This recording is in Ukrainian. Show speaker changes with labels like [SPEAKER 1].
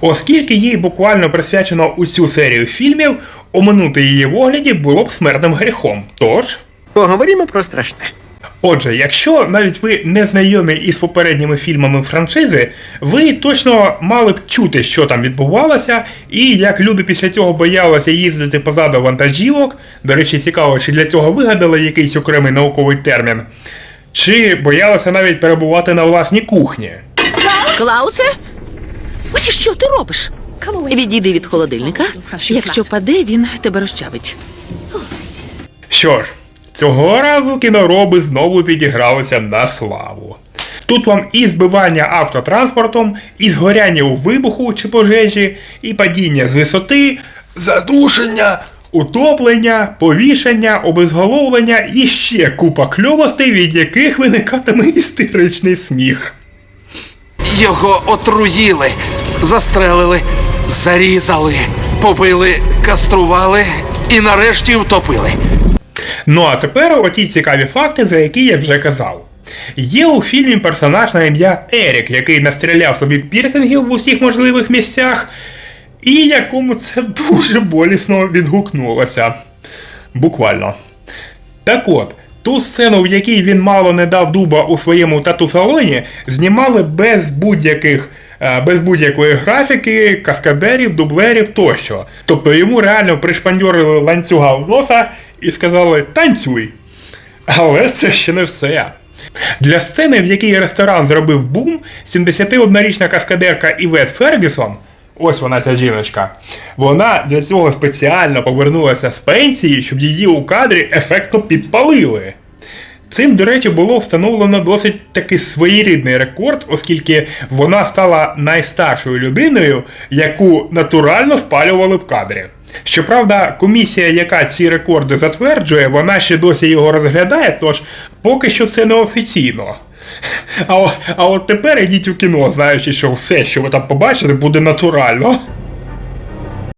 [SPEAKER 1] Оскільки їй буквально присвячено усю серію фільмів, оминути її в огляді було б смертним гріхом. Тож.
[SPEAKER 2] Поговоримо про страшне.
[SPEAKER 1] Отже, якщо навіть ви не знайомі із попередніми фільмами франшизи, ви точно мали б чути, що там відбувалося, і як люди після цього боялися їздити позаду вантажівок. До речі, цікаво, чи для цього вигадали якийсь окремий науковий термін, чи боялися навіть перебувати на власній кухні.
[SPEAKER 3] Клаусе? Що ти робиш? Відійди від холодильника. Якщо паде, він тебе розчавить.
[SPEAKER 1] Що ж, цього разу кінороби знову підігралися на славу. Тут вам і збивання автотранспортом, і згоряння у вибуху чи пожежі, і падіння з висоти, задушення, утоплення, повішення, обезголовлення і ще купа кльовостей, від яких виникатиме істеричний сміх.
[SPEAKER 4] Його отруїли, застрелили, зарізали, побили, кастрували і нарешті втопили.
[SPEAKER 1] Ну а тепер оті цікаві факти, за які я вже казав. Є у фільмі персонаж на ім'я Ерік, який настріляв собі пірсингів в усіх можливих місцях, і якому це дуже болісно відгукнулося. Буквально. Так от, ту сцену, в якій він мало не дав дуба у своєму тату-салоні, знімали без будь-яких. Е, Без будь-якої графіки, каскадерів, дублерів тощо. Тобто йому реально пришпандьорили ланцюга в носа і сказали танцюй. Але це ще не все. Для сцени, в якій ресторан зробив бум, 71-річна каскадерка Івет Фергюсон, ось вона ця жіночка, вона для цього спеціально повернулася з пенсії, щоб її у кадрі ефектно підпалили. Цим, до речі, було встановлено досить таки своєрідний рекорд, оскільки вона стала найстаршою людиною, яку натурально спалювали в кадрі. Щоправда, комісія, яка ці рекорди затверджує, вона ще досі його розглядає, тож поки що це не офіційно. А, а от тепер йдіть у кіно, знаючи, що все, що ви там побачите, буде натурально.